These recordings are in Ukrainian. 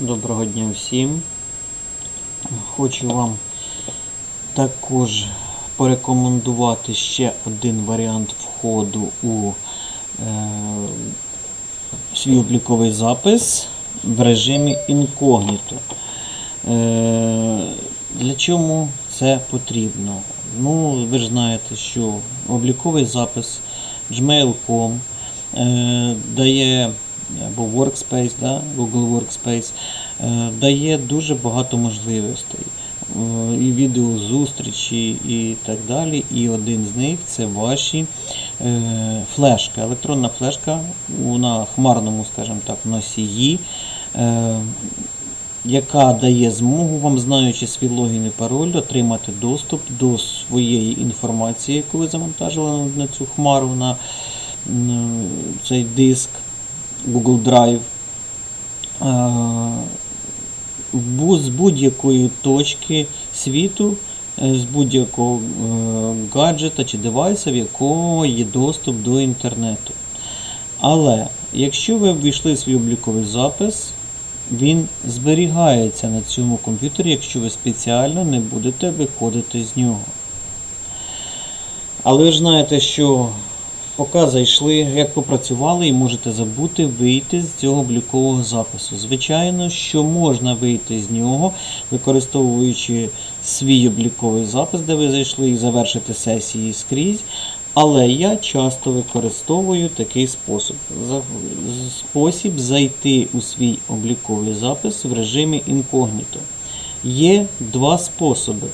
Доброго дня всім. Хочу вам також порекомендувати ще один варіант входу у е, свій обліковий запис в режимі інкогніто. Е, для чому це потрібно? Ну, ви ж знаєте, що обліковий запис Gmail.com е, дає або Workspace, да, Google Workspace, е, дає дуже багато можливостей. Е, І відеозустрічі, і так далі. І один з них це ваші е, флешка, електронна флешка на хмарному, скажімо так, носії. е, яка дає змогу вам, знаючи свій логін і пароль, отримати доступ до своєї інформації, яку ви завантажили на- цю хмару, на цей диск Google Drive. Е, З будь-якої точки світу, е, з будь-якого е, гаджета чи девайса, в якого є доступ до інтернету. Але якщо ви ввійшли свій обліковий запис, він зберігається на цьому комп'ютері, якщо ви спеціально не будете виходити з нього. Але ви ж знаєте, що поки зайшли, як попрацювали і можете забути вийти з цього облікового запису. Звичайно, що можна вийти з нього, використовуючи свій обліковий запис, де ви зайшли і завершити сесії скрізь. Але я часто використовую такий спосіб. Спосіб зайти у свій обліковий запис в режимі інкогніто. Є два способи.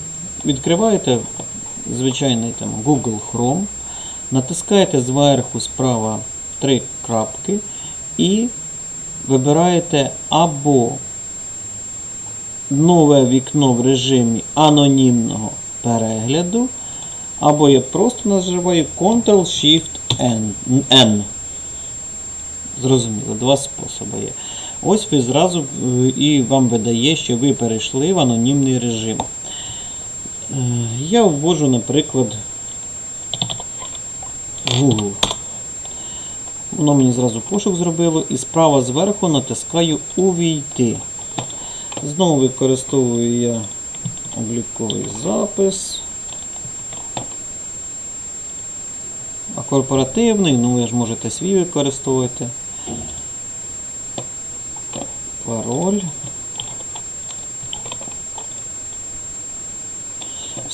Відкриваєте звичайний там Google Chrome, натискаєте зверху справа три крапки і вибираєте або нове вікно в режимі анонімного перегляду, або я просто наживаю Ctrl-Shift-N. Зрозуміло, два способи є. Ось ви зразу е, і вам видає, що ви перейшли в анонімний режим. Е, Я ввожу, наприклад, Google. Воно мені зразу пошук зробило і справа зверху натискаю Увійти. Знову використовую я обліковий запис. А корпоративний, ну ви ж можете свій використовувати. Пароль.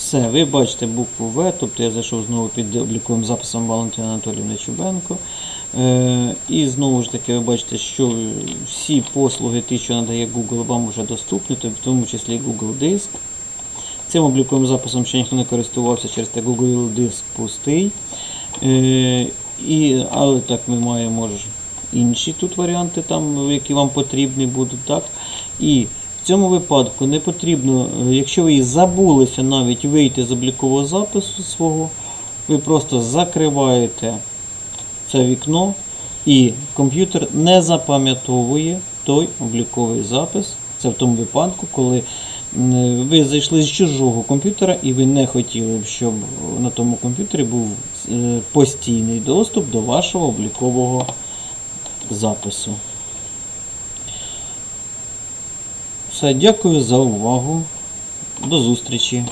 Все, ви бачите букву В, тобто я зайшов знову під обліковим записом Валентина Анатоліївни Чубенко. Е, і знову ж таки ви бачите, що всі послуги, ті, що надає Google, вам вже доступні, тобто в тому числі Google Диск. Цим обліковим записом ще ніхто не користувався через те Google Диск пустий. Е, і, але так ми маємо інші тут варіанти, там, які вам потрібні будуть. Так? І в цьому випадку не потрібно, е, якщо ви забулися навіть вийти з облікового запису свого, ви просто закриваєте це вікно і комп'ютер не запам'ятовує той обліковий запис. Це в тому випадку, коли ви зайшли з чужого комп'ютера і ви не хотіли б, щоб на тому комп'ютері був е, постійний доступ до вашого облікового запису. Все, дякую за увагу. До зустрічі.